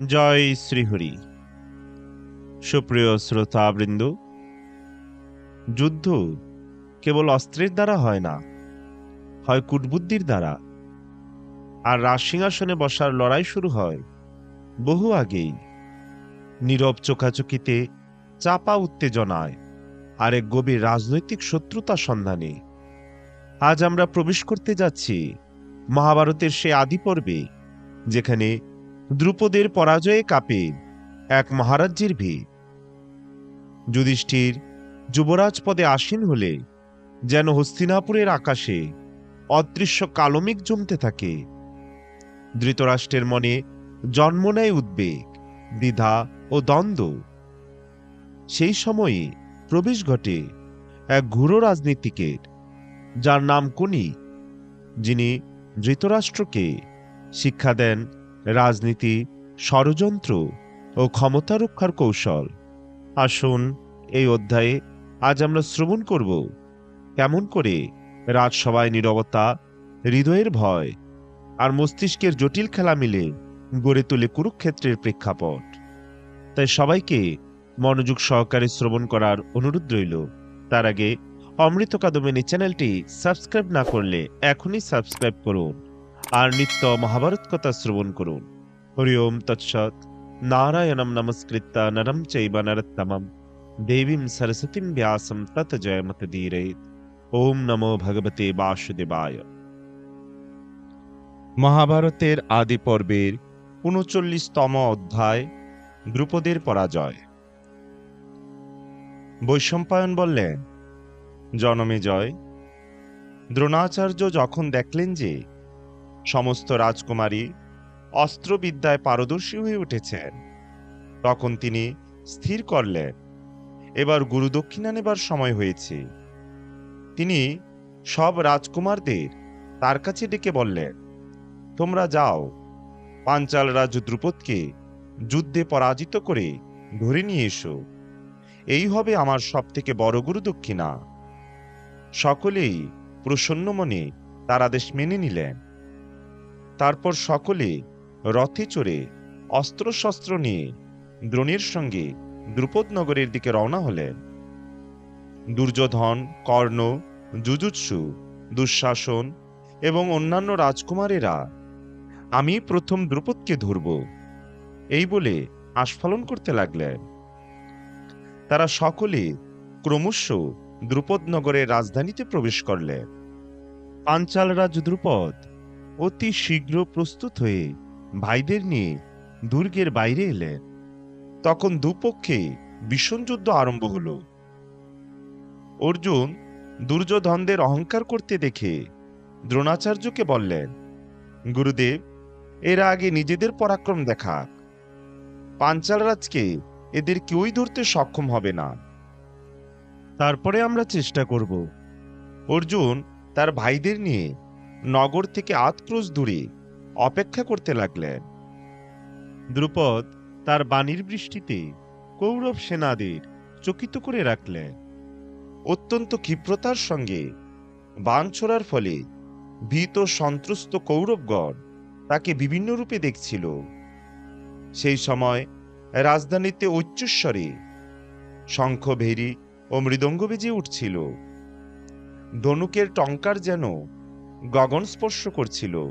জয় শ্রীহরি। সুপ্রিয় শ্রোতাবৃন্দ, যুদ্ধ কেবল অস্ত্রের দ্বারা হয় না, হয় কূটবুদ্ধির দ্বারা। আর রাজসিংহাসনে বসার লড়াই শুরু হয় বহু আগেই। নীরব চোখাচোখিতে চাপা উত্তেজনায়, আর এক গভীর রাজনৈতিক শত্রুতা সন্ধানে। আজ আমরা প্রবেশ করতে যাচ্ছি মহাভারতের সে আদি পর্বে, যেখানে দ্রুপদের পরাজয়ে কাঁপে এক মহারাজ্যের ভিড়। যুধিষ্ঠির যুবরাজ পদে আসীন হলে যেন হস্তিনাপুরের আকাশে অদৃশ্য কালমিক জমতে থাকে। ধৃতরাষ্ট্রের মনে জন্ম নেয় উদ্বেগ, দ্বিধা ও দ্বন্দ্ব। সেই সময়ে প্রবেশ ঘটে এক ঘুরো রাজনীতিকের, যার নাম কুনি যিনি ধৃতরাষ্ট্রকে শিক্ষা দেন রাজনীতি, ষড়যন্ত্র ও ক্ষমতা রক্ষার কৌশল। আসুন, এই অধ্যায়ে আজ আমরা শ্রবণ করব কেমন করে রাজসভায় নীরবতা, হৃদয়ের ভয় আর মস্তিষ্কের জটিল খেলা মিলে গড়ে তোলে কুরুক্ষেত্রের প্রেক্ষাপট। তাই সবাইকে মনোযোগ সহকারে শ্রবণ করার অনুরোধ রইল। তার আগে অমৃত কাদমিনী চ্যানেলটি সাবস্ক্রাইব না করলে এখনই সাবস্ক্রাইব করুন। আর নিত্য মহাভারত কথা শ্রবণ করুন। হরি ওম তৎসৎ। নারায়ণম নমস্কৃত্য, নরম চৈব নরত্তমম। দেবীম সরস্বতীম ব্যাসম তত জয়মত ধীরেত। ওম নমো ভগবতে বাসুদেবায়। মহাভারতের আদি পর্বের উনচল্লিশতম অধ্যায়, দ্রুপদের পরাজয়। বৈশম্পায়ন বললেন, জনমে জয়। দ্রোণাচার্য যখন দেখলেন যে সমস্ত রাজকুমারী অস্ত্রবিদ্যায় পারদর্শী হয়ে উঠেছেন। তখন তিনি স্থির করলেন, এবার গুরুদক্ষিণা নেবার সময় হয়েছে। তিনি সব রাজকুমারদের তার কাছে ডেকে বললেন, তোমরা যাও, পাঞ্চাল রাজ দ্রুপদকে যুদ্ধে পরাজিত করে ধরে নিয়ে এসো। এই হবে আমার সব থেকে বড় গুরুদক্ষিণা সকলেই প্রসন্ন মনে তার আদেশ মেনে নিলেন। তারপর সকলে রথে চড়ে অস্ত্রশস্ত্র নিয়ে দ্রোণের সঙ্গে দ্রুপদ নগরের দিকে রওনা হলেন। দুর্যোধন, কর্ণ যুজুৎসু দুঃশাসন এবং অন্যান্য রাজকুমারেরা, আমি প্রথম দ্রুপদকে ধরব। এই বলে আস্ফালন করতে লাগলেন। তারা সকলে ক্রমশ দ্রুপদ নগরের রাজধানীতে প্রবেশ করলেন। পাঞ্চাল রাজ দ্রুপদ অতি শীঘ্র প্রস্তুত হয়ে ভাইদের নিয়ে দুর্গের বাইরে এলেন তখন দুপক্ষে ভীষণ যুদ্ধ আরম্ভ হল। অর্জুন দুর্যোধনদের অহংকার করতে দেখে দ্রোণাচার্যকে বললেন, গুরুদেব, এরা আগে নিজেদের পরাক্রম দেখাক পাঞ্চালরাজকে এদের কেউই ধরতে সক্ষম হবে না। তারপরে আমরা চেষ্টা করব। অর্জুন তার ভাইদের নিয়ে নগর থেকে আতক্রোশ দূরে অপেক্ষা করতে লাগলেন। দ্রুপদ তার বাণীর বৃষ্টিতে কৌরব সেনাদের চকিত করে রাখলেন। অত্যন্ত ক্ষিপ্রতার সঙ্গে বাণ ছোড়ার ফলে ভীত সন্ত্রস্ত কৌরবগণ তাকে বিভিন্ন রূপে দেখছিল। সেই সময় রাজধানীতে উচ্চস্বরে শঙ্খ ভেরি ও মৃদঙ্গ বেজে উঠছিল। ধনুকের টঙ্কার যেন গগন স্পর্শ করছিল।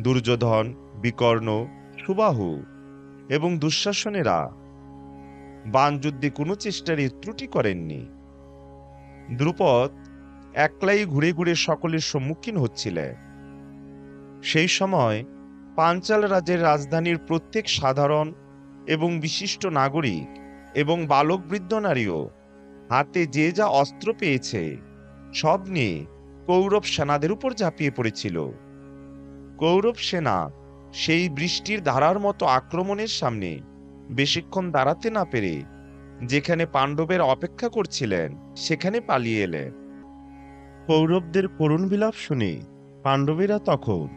দুর্যোধন, বিকর্ণ, সুবাহু এবং দুঃশাসনেরা বানযুদ্ধে কোনো চেষ্টারই ত্রুটি করেননি। দ্রুপদ একলাই ঘুরে ঘুরে সকলের সম্মুখীন হচ্ছিলেন। সেই সময় পাঞ্চাল রাজের রাজধানীর প্রত্যেক সাধারণ এবং বিশিষ্ট নাগরিক এবং বালক বৃদ্ধ নারীও হাতে যে যা অস্ত্র পেয়েছে, সব নিয়ে কৌরব সেনাদের উপর ঝাঁপিয়ে পড়েছিল। কৌরব সেনা সেই বৃষ্টির ধারার মতো আক্রমণের সামনে বেশিক্ষণ দাঁড়াতে না পেরে যেখানে পাণ্ডবের অপেক্ষা করছিলেন, সেখানে পালিয়ে এলেন। কৌরবদের করুণ বিলাপ শুনে পাণ্ডবেরা তখন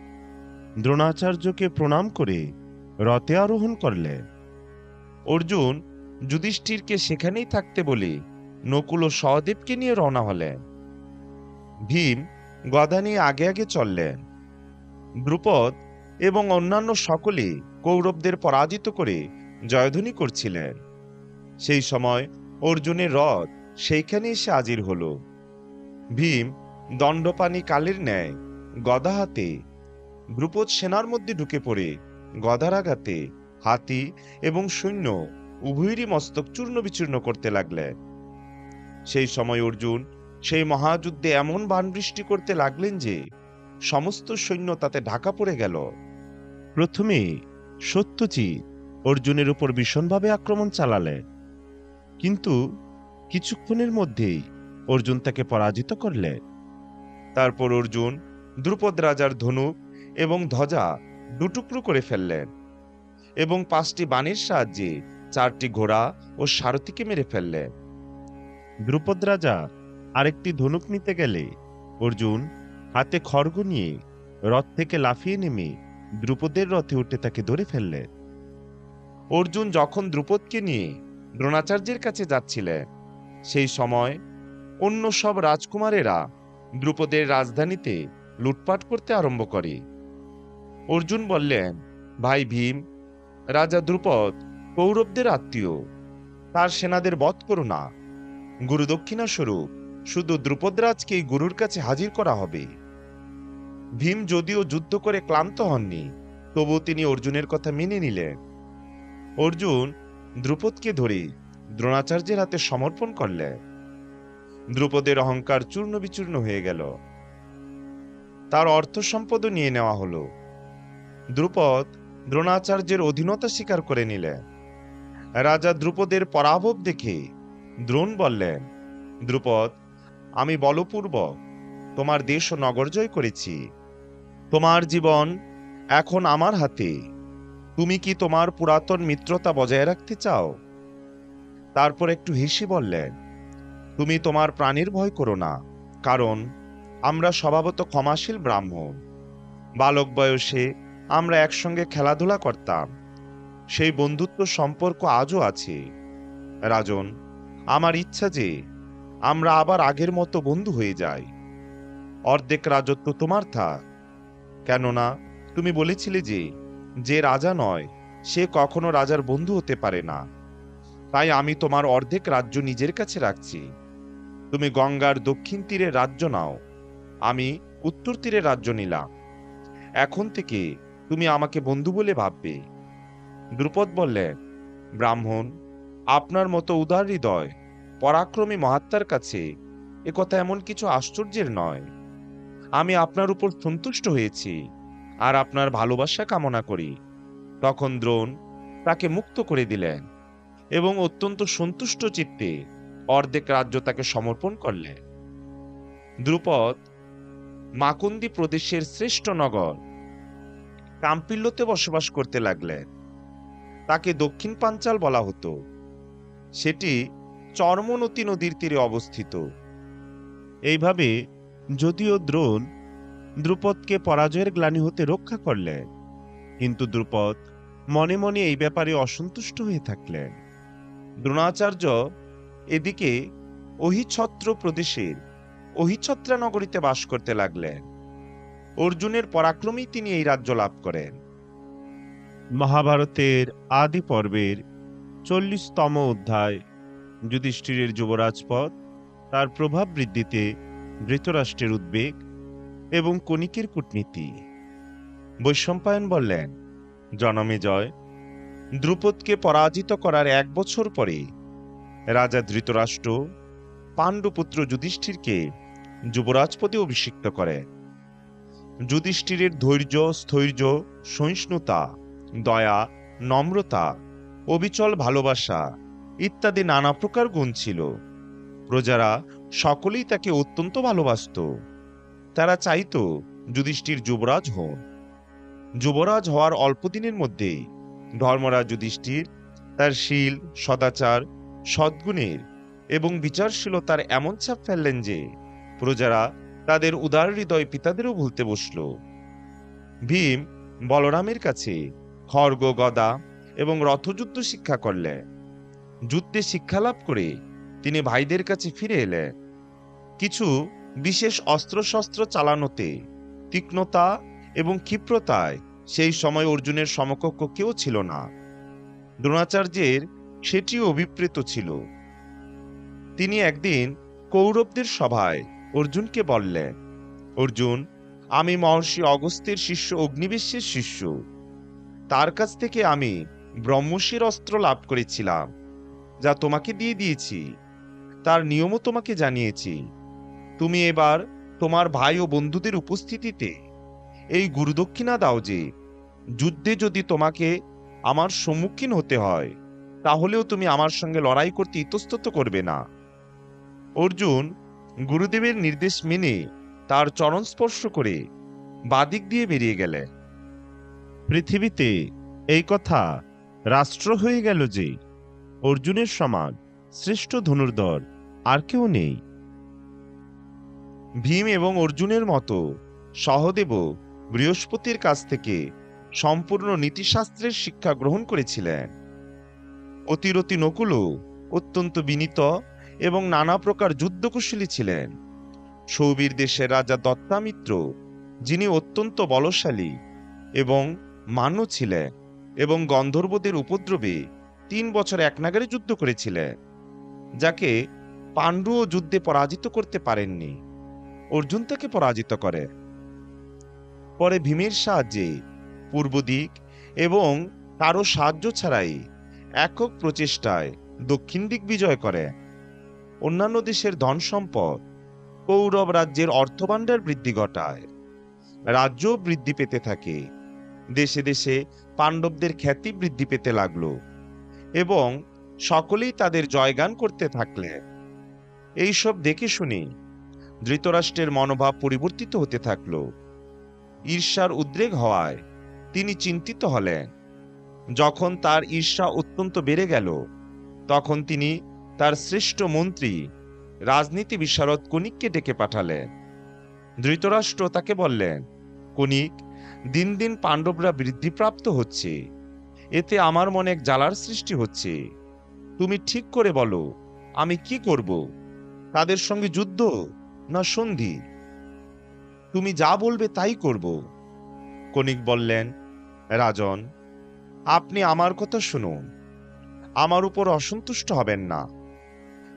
দ্রোণাচার্যকে প্রণাম করে রথে আরোহণ করলেন। অর্জুন যুধিষ্ঠিরকে সেখানেই থাকতে বলে নকুল ও সহদেবকে নিয়ে রওনা হলেন। ভীম গদা নিয়ে আগে আগে চললেন। দ্রুপদ এবং অন্যান্য সকলে কৌরবদের পরাজিত করে জয়ধ্বনি করছিলেন। সেই সময় অর্জুনের রথ সেইখানে এসে হাজির হল। ভীম দণ্ডপানি কালের ন্যায় গদা হাতে, দ্রুপদ সেনার মধ্যে ঢুকে পড়ে গদার আঘাতে হাতি এবং সৈন্য উভয়েরই মস্তক চূর্ণ বিচূর্ণ করতে লাগলেন। সেই সময় অর্জুন সেই মহাযুদ্ধে এমন বাণ বৃষ্টি করতে লাগলেন যে সমস্ত সৈন্য তাতে ঢাকা পড়ে গেল। প্রথমে সত্যজিৎ অর্জুনের উপর ভীষণভাবে আক্রমণ চালালেন। কিন্তু কিছুক্ষণের মধ্যেই অর্জুন তাকে পরাজিত করলেন। তারপর অর্জুন, দ্রুপদ রাজার ধনুক এবং ধ্বজা দুটুকরো করে ফেললেন এবং পাঁচটি বাণের সাহায্যে চারটি ঘোড়া ও সারথীকে মেরে ফেললেন। দ্রুপদ রাজা আরেকটি ধনুক নিতে গেলে অর্জুন হাতে খড়গ নিয়ে রথ থেকে লাফিয়ে নেমে দ্রুপদের রথে উঠে তাকে ধরে ফেললেন অর্জুন যখন দ্রুপদকে নিয়ে দ্রোণাচার্যের কাছে যাচ্ছিলেন, সেই সময় অন্য সব রাজকুমারেরা দ্রুপদের রাজধানীতে লুটপাট করতে আরম্ভ করে। অর্জুন বললেন, ভাই ভীম, রাজা দ্রুপদ কৌরবদের আত্মীয়, তার সেনাদের বধ করো না। গুরুদক্ষিণা স্বরূপ শুধু দ্রুপদরাজকেই গুরুর কাছে হাজির করা হবে। ভীম যদিও যুদ্ধ করে ক্লান্ত হননি তবু তিনি অর্জুনের কথা মেনে নিলেন। অর্জুন দ্রুপদকে ধরে দ্রোণাচার্যের হাতে সমর্পণ করলেন। দ্রুপদের অহংকার চূর্ণ বিচূর্ণ হয়ে গেল। তার অর্থ সম্পদও নিয়ে নেওয়া হলো। দ্রুপদ দ্রোণাচার্যের অধীনতা স্বীকার করে নিলেন। রাজা দ্রুপদের পরাভব দেখে দ্রোণ বললেন, দ্রুপদ আমি বলপূর্বক তোমার দেশ ও নগর জয় করেছি। তোমার জীবন এখন আমার হাতে। তুমি কি তোমার পুরাতন মিত্রতা বজায় রাখতে চাও? তারপর একটু হেসে বললেন, তুমি তোমার প্রাণীর ভয় করো না, কারণ আমরা স্বভাবত ক্ষমাশীল ব্রাহ্মণ। বালক বয়সে আমরা একসঙ্গে খেলাধুলা করতাম। সেই বন্ধুত্ব সম্পর্ক আজও আছে। রাজন, আমার ইচ্ছা যে আমরা আবার আগের মতো বন্ধু হয়ে যাই। অর্ধেক রাজত্ব তোমার থাক। কেননা তুমি বলেছিলে যে যে রাজা নয়, সে কখনো রাজার বন্ধু হতে পারে না। তাই আমি তোমার অর্ধেক রাজ্য নিজের কাছে রাখছি। তুমি গঙ্গার দক্ষিণ তীরে রাজ্য নাও। আমি উত্তর তীরে রাজ্য নিলাম। এখন থেকে তুমি আমাকে বন্ধু বলে ভাববে। দ্রুপদ বললেন ব্রাহ্মণ, আপনার মতো উদার হৃদয় পরাক্রমী মহাত্মার কাছে এ কথা এমন কিছু আশ্চর্যের নয়। আমি আপনার উপর সন্তুষ্ট হয়েছি আর আপনার ভালোবাসা কামনা করি। তখন দ্রোণ তাকে মুক্ত করে দিলেন এবং অত্যন্ত সন্তুষ্ট চিত্তে অর্ধেক রাজ্য তাকে সমর্পণ করলেন। দ্রুপদ মাকুন্দি প্রদেশের শ্রেষ্ঠ নগর কাম্পিল্যতে বসবাস করতে লাগলেন। তাকে দক্ষিণ পাঞ্চাল বলা হতো। সেটি চর্মনতী নদীর তীরে অবস্থিত। এইভাবে যদিও দ্রোণ দ্রুপদকে পরাজয়ের গ্লানি হতে রক্ষা করলেন, কিন্তু দ্রুপদ মনে মনে এই ব্যাপারে অসন্তুষ্ট হয়ে থাকলেন। দ্রোণাচার্য এদিকে অহিছত্র প্রদেশের অহিছত্রা নগরীতে বাস করতে লাগলেন। অর্জুনের পরাক্রমেই তিনি এই রাজ্য লাভ করেন। মহাভারতের আদি পর্বের চল্লিশতম অধ্যায় যুধিষ্ঠিরের যুবরাজ পদ তার প্রভাব বৃদ্ধিতে ধৃতরাষ্ট্রের উদ্বেগ এবং কণিকের কূটনীতি। বৈশম্পায়ন বললেন, জনমে জয়। দ্রুপদকে পরাজিত করার এক বছর পরে রাজা ধৃতরাষ্ট্র পাণ্ডুপুত্র যুধিষ্ঠিরকে যুবরাজ পদে অভিষিক্ত করে। যুধিষ্ঠিরের ধৈর্য, স্থৈর্য, সহিষ্ণুতা, দয়া, নম্রতা, অবিচল ভালোবাসা ইত্যাদি নানা প্রকার গুণ ছিল। প্রজারা সকলেই তাকে অত্যন্ত ভালোবাসত। তারা চাইতো যুধিষ্ঠির যুবরাজ হন। যুবরাজ হওয়ার অল্প দিনের মধ্যেই ধর্মরাজ যুধিষ্ঠির তার শীল, সদাচার, সদ্গুণের এবং বিচারশীলতার এমন ছাপ ফেললেন যে প্রজারা তাদের উদার হৃদয় পিতাদেরও ভুলতে বসল। ভীম বলরামের কাছে খড়গ, গদা এবং রথযুদ্ধ শিক্ষা করলেন। যুদ্ধে শিক্ষালাভ করে তিনি ভাইদের কাছে ফিরে এলেন। কিছু বিশেষ অস্ত্রশস্ত্র চালানোতে তীক্ষ্ণতা এবং ক্ষিপ্রতায় সেই সময় অর্জুনের সমকক্ষ কেউ ছিল না। দ্রোণাচার্যের সেটিও অভিপ্রেত ছিল। তিনি একদিন কৌরবদের সভায় অর্জুনকে বললেন, অর্জুন, আমি মহর্ষি অগস্ত্যের শিষ্য অগ্নিবেশের শিষ্য। তার কাছ থেকে আমি ব্রহ্মশির অস্ত্র লাভ করেছিলাম। যা তোমাকে দিয়ে দিয়েছি, তার নিয়মও তোমাকে জানিয়েছি। তুমি এবার তোমার ভাই ও বন্ধুদের উপস্থিতিতে এই গুরুদক্ষিণা দাও যে, যুদ্ধে যদি তোমাকে আমার সম্মুখীন হতে হয়, তাহলেও তুমি আমার সঙ্গে লড়াই করতে ইতস্তত করবে না। অর্জুন গুরুদেবের নির্দেশ মেনে তার চরণ স্পর্শ করে বাদিক দিয়ে বেরিয়ে গেলে পৃথিবীতে এই কথা রাষ্ট্র হয়ে গেল যে অর্জুনের সমান শ্রেষ্ঠ ধনুর্ধর, আর কেউ নেই। ভীম এবং অর্জুনের মতো সহদেব বৃহস্পতির কাছ থেকে সম্পূর্ণ নীতিশাস্ত্রের শিক্ষা গ্রহণ করেছিলেন। অতিরতি নকুলও অত্যন্ত বিনীত এবং নানা প্রকার যুদ্ধকুশলী ছিলেন। সৌবীর দেশের রাজা দত্তামিত্র, যিনি অত্যন্ত বলশালী এবং মান্য ছিলেন এবং গন্ধর্বদের উপদ্রবে তিন বছর একনাগারে যুদ্ধ করেছিলেন যাকে পাণ্ডুও যুদ্ধে পরাজিত করতে পারেননি। অর্জুন তাকে পরাজিত করে। পরে ভীমের সাহায্যে পূর্ব দিক এবং কারও সাহায্য ছাড়াই একক প্রচেষ্টায় দক্ষিণ দিক বিজয় করে। অন্যান্য দেশের ধন সম্পদ কৌরব রাজ্যের অর্থভাণ্ডার বৃদ্ধি ঘটায়। রাজ্য বৃদ্ধি পেতে থাকে। দেশে দেশে পাণ্ডবদের খ্যাতি বৃদ্ধি পেতে লাগল। এবং সকলেই তাদের জয়গান করতে থাকলে। এইসব দেখে শুনে ধৃতরাষ্ট্রের মনোভাব পরিবর্তিত হতে থাকল। ঈর্ষার উদ্রেক হওয়ায় তিনি চিন্তিত হলেন। যখন তার ঈর্ষা অত্যন্ত বেড়ে গেল, তখন তিনি তার শ্রেষ্ঠ মন্ত্রী রাজনীতি বিশারদ কণিককে ডেকে পাঠালেন। ধৃতরাষ্ট্র তাকে বললেন, কণিক, দিন দিন পাণ্ডবরা বৃদ্ধিপ্রাপ্ত হচ্ছে। এতে আমার মনে এক জ্বালার সৃষ্টি হচ্ছে। তুমি ঠিক করে বলো, আমি কি করব? তাদের সঙ্গে যুদ্ধ না সন্ধি? তুমি যা বলবে তাই করব। কণিক বললেন, রাজন, আপনি আমার কথা শুনুন। আমার উপর অসন্তুষ্ট হবেন না।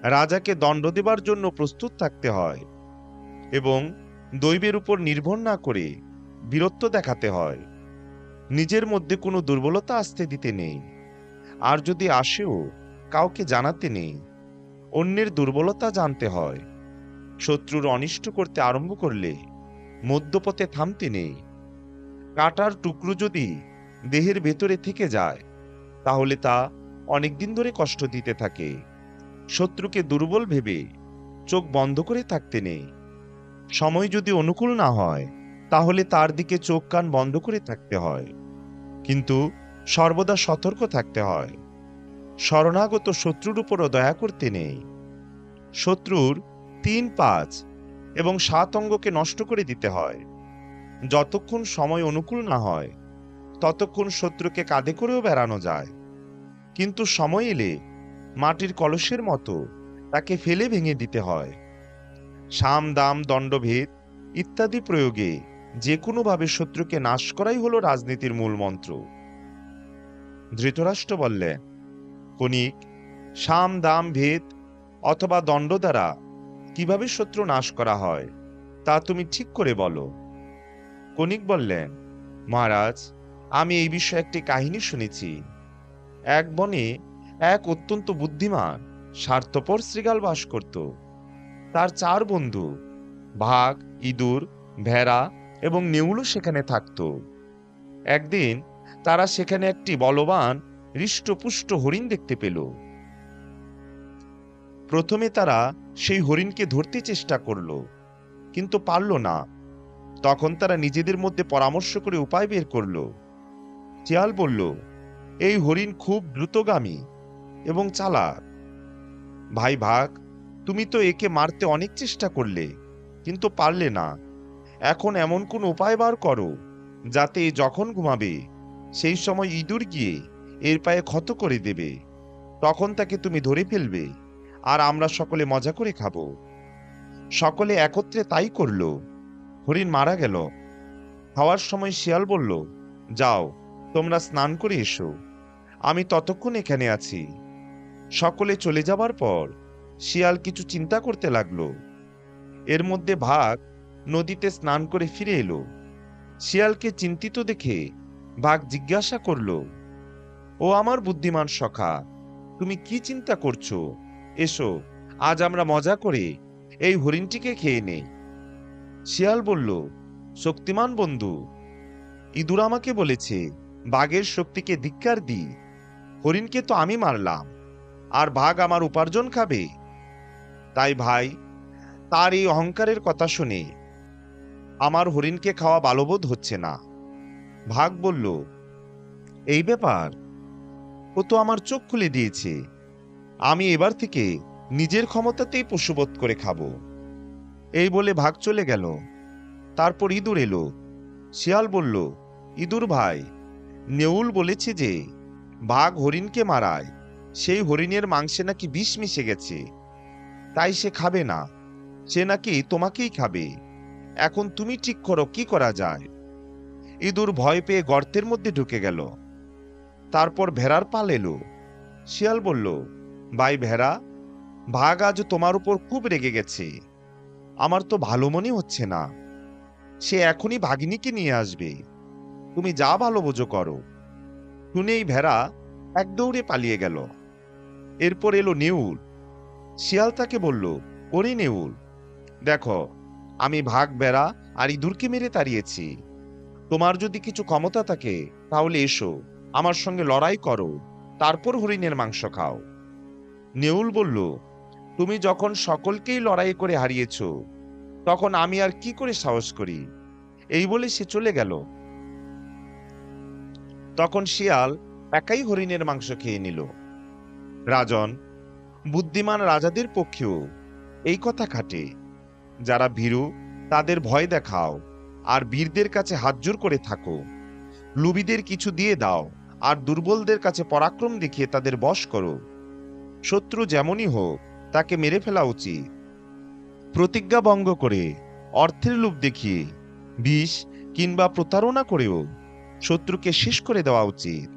রাজাকে দণ্ড দেবার জন্য প্রস্তুত থাকতে হয় এবং দৈবের উপর নির্ভর না করে বীরত্ব দেখাতে হয়। নিজের মধ্যে কোনো দুর্বলতা আসতে দিতে নেই। আর যদি আসেও, কাউকে জানাতে নেই। অন্যের দুর্বলতা জানতে হয়। শত্রুর অনিষ্ট করতে আরম্ভ করলে মধ্যপথে থামতে নেই। কাটার টুকরো যদি দেহের ভেতরে থেকে যায়, তাহলে তা অনেকদিন ধরে কষ্ট দিতে থাকে। শত্রুকে দুর্বল ভেবে চোখ বন্ধ করে থাকতে নেই। সময় যদি অনুকূল না হয়, তাহলে তার দিকে চোখ কান বন্ধ করে থাকতে হয়। কিন্তু সর্বদা সতর্ক থাকতে হয়। শরণাগত শত্রুর উপরও দয়া করতে নেই। শত্রুর তিন পাঁচ এবং সাত অঙ্গকে নষ্ট করে দিতে হয়। যতক্ষণ সময় অনুকূল না হয়, ততক্ষণ শত্রুকে কাঁধে করেও বেড়ানো যায়। কিন্তু সময় এলে মাটির কলসের মতো তাকে ফেলে ভেঙে দিতে হয়। সাম, দাম, দণ্ডভেদ ইত্যাদি প্রয়োগে যে কোনোভাবে শত্রুকে নাশ করাই হলো রাজনীতির মূল মন্ত্র। ধৃতরাষ্ট্র বললে, কণিক, সাম, দাম, ভেদ অথবা দণ্ড দ্বারা কীভাবে শত্রু নাশ করা হয়, তা তুমি ঠিক করে বলো। কণিক বললেন মহারাজ, আমি এই বিষয়ে একটি কাহিনী শুনেছি। এক বনে এক অত্যন্ত বুদ্ধিমান, স্বার্থপর শ্রীগাল বাস করত। তার চার বন্ধু ভাগ ইঁদুর, ভেড়া এবং নেউলও সেখানে থাকত। একদিন তারা সেখানে একটি বলবান, হৃষ্টপুষ্ট হরিণ দেখতে পেল। প্রথমে তারা সেই হরিণকে ধরতে চেষ্টা করল, কিন্তু পারল না। তখন তারা নিজেদের মধ্যে পরামর্শ করে উপায় বের করল। শিয়াল বলল, এই হরিণ খুব দ্রুতগামী এবং চালাক। ভাই ভাগ, তুমি তো একে মারতে অনেক চেষ্টা করলে, কিন্তু পারলে না। এখন এমন কোন উপায় বার করো, যাতে যখন ঘুমাবে, সেই সময় ইঁদুর গিয়ে এর পায়ে ক্ষত করে দেবে। তখন তাকে তুমি ধরে ফেলবে, আর আমরা সকলে মজা করে খাব। সকলে একত্রে তাই করল। হরিণ মারা গেল। খাওয়ার সময় শিয়াল বলল, যাও, তোমরা স্নান করে এসো। আমি ততক্ষণ এখানে আছি। সকলে চলে যাবার পর শিয়াল কিছু চিন্তা করতে লাগল। এর মধ্যে ভাগ নদীতে স্নান করে ফিরে এলো। শিয়ালকে চিন্তিত দেখে বাঘ জিজ্ঞাসা করল, ও আমার বুদ্ধিমান সখা, তুমি কি চিন্তা করছ? এসো, আজ আমরা মজা করে এই হরিণটিকে খেয়ে নেই। শিয়াল বলল, শক্তিমান বন্ধু, ইঁদুর আমাকে বলেছে, বাঘের শক্তিকে ধিক্কার দি, হরিণকে তো আমি মারলাম, আর বাঘ আমার উপার্জন খাবে। তাই ভাই, তার এই অহংকারের কথা শুনে আমার হরিণকে খাওয়া বালবোধ হচ্ছে না। ভাগ বলল, এই ব্যাপার? ও তো আমার চোখ খুলে দিয়েছে। আমি এবার থেকে নিজের ক্ষমতাতেই পশুবোধ করে খাব। এই বলে ভাগ চলে গেল। তারপর ইঁদুর এলো। শিয়াল বলল, ইঁদুর ভাই, নেউল বলেছে যে বাঘ হরিণকে মারায়। সেই হরিণের মাংসে নাকি বিষ মিশে গেছে। তাই সে খাবে না। সে নাকি তোমাকেই খাবে। এখন তুমি ঠিক করো, কি করা যায়? ইঁদুর ভয় পেয়ে গর্তের মধ্যে ঢুকে গেল। তারপর ভেড়ার পাল এলো। শিয়াল বলল ভাই ভেড়া, ভাগ আজ তোমার উপর খুব রেগে গেছে। আমার তো ভালো মনে হচ্ছে না। সে এখনই ভাগিনীকে নিয়ে আসবে। তুমি যা ভালো বোঝো করো। শুনেই ভেড়া এক দৌড়ে পালিয়ে গেল। এরপর এলো নেউল। শিয়াল তাকে বলল, ওরে নেউল, দেখো আমি ভাগ বেড়া আর ইঁদুরকে মেরে তাড়িয়েছি। তোমার যদি কিছু ক্ষমতা থাকে, তাহলে এসো, আমার সঙ্গে লড়াই করো, তারপর হরিণের মাংস খাও। নেউল বলল, তুমি যখন সকলকেই লড়াই করে হারিয়েছ, তখন আমি আর কি করে সাহস করি? এই বলে সে চলে গেল। তখন শিয়াল একাই হরিণের মাংস খেয়ে নিল। রাজন, বুদ্ধিমান রাজাদের পক্ষেও এই কথা খাটে। যারা ভীরু, তাদের ভয় দেখাও, আর বীরদের কাছে হাতজোর করে থাকো। লুবিদের কিছু দিয়ে দাও, আর দুর্বলদের কাছে পরাক্রম দেখিয়ে তাদের বশ করো। শত্রু যেমনই হোক, তাকে মেরে ফেলা উচিত। প্রতিজ্ঞা ভঙ্গ করে, অর্থের লোভ দেখিয়ে, বিষ কিংবা প্রতারণা করেও শত্রুকে শেষ করে দেওয়া উচিত।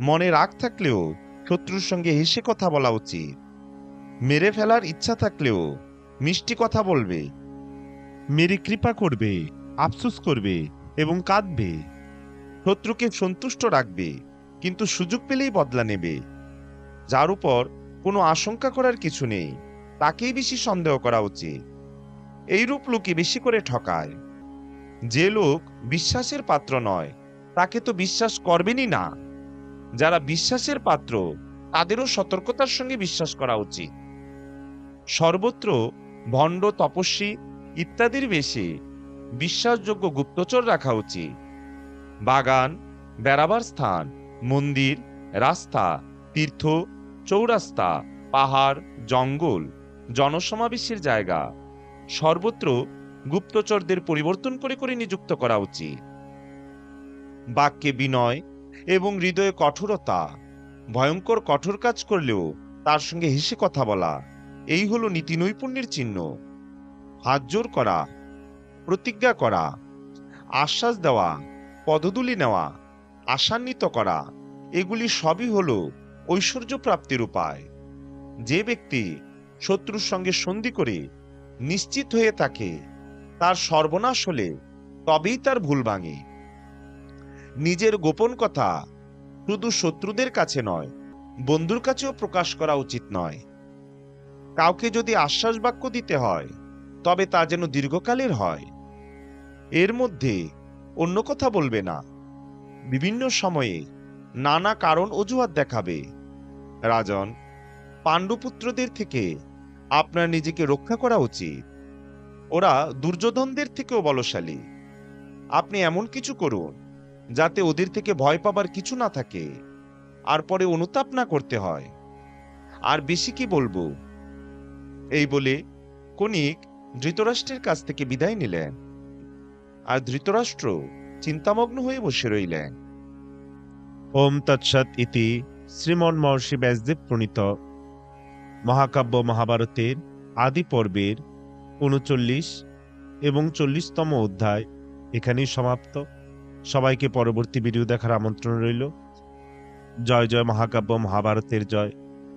মনে রাগ থাকলেও শত্রুর সঙ্গে হেসে কথা বলা উচিত। মেরে ফেলার ইচ্ছা থাকলেও মিষ্টি কথা বলবে। মেরে কৃপা করবে, আফসুস করবে এবং কাঁদবে। শত্রুকে সন্তুষ্ট রাখবে, কিন্তু সুযোগ পেলেই বদলা নেবে। যার উপর কোনো আশঙ্কা করার কিছু নেই, তাকেই বেশি সন্দেহ করা উচিত। এইরূপ লোকে বেশি করে ঠকায়। যে লোক বিশ্বাসের পাত্র নয়, তাকে তো বিশ্বাস করবেনই না। যারা বিশ্বাসের পাত্র, তাদেরও সতর্কতার সঙ্গে বিশ্বাস করা উচিত। সর্বত্র ভণ্ড, তপস্বী ইত্যাদির বেশি বিশ্বাসযোগ্য গুপ্তচর রাখা উচিত। বাগান, বেড়াবার স্থান, মন্দির, রাস্তা, তীর্থ, চৌরাস্তা, পাহাড়, জঙ্গল, জনসমাবেশের জায়গা, সর্বত্র গুপ্তচরদের পরিবর্তন করে করে নিযুক্ত করা উচিত। বাক্যে বিনয় এবং হৃদয়ে কঠোরতা, ভয়ঙ্কর কঠোর কাজ করলেও তার সঙ্গে হেসে কথা বলা। এই হলো নীতি নৈপুণ্যের চিহ্ন। হাত জোর করা, প্রতিজ্ঞা করা, আশ্বাস দেওয়া পদদুলি নেওয়া, আশান্বিত করা, এগুলি সবই হল ঐশ্বর্য প্রাপ্তির উপায়। যে ব্যক্তি শত্রুর সঙ্গে সন্ধি করে নিশ্চিত হয়ে থাকে, তার সর্বনাশ হলে তবেই তার ভুল ভাঙে। নিজের গোপন কথা শুধু শত্রুদের কাছে নয়, বন্ধুর কাছেও প্রকাশ করা উচিত নয়। কাউকে যদি আশ্বাস বাক্য দিতে হয়, তবে তা যেন দীর্ঘকালের হয়। এর মধ্যে অন্য কথা বলবে না। বিভিন্ন সময়ে নানা কারণ অজুহাত দেখাবে। রাজন, পাণ্ডুপুত্রদের থেকে আপনার নিজেকে রক্ষা করা উচিত। ওরা দুর্যোধনদের থেকেও বলশালী। আপনি এমন কিছু করুন, যাতে ওদের থেকে ভয় পাবার কিছু না থাকে। আর পরে অনুতাপ না করতে হয়। আর বেশি কি বলব? এই বলে কণিক ধৃতরাষ্ট্রের কাছ থেকে বিদায় নিলেন। আর ধৃতরাষ্ট্র চিন্তামগ্ন হয়ে বসে রইলেন। ওম তৎসৎ ইতি শ্রীমন মহর্ষি ব্যাসদেব প্রণীত। মহাকাব্য মহাভারতের আদি পর্বের উনচল্লিশ এবং চল্লিশতম অধ্যায় এখানেই সমাপ্ত। সবাইকে পরবর্তী ভিডিও দেখার আমন্ত্রণ রইল। জয় জয় মহাকাব্য মহাভারতের জয়।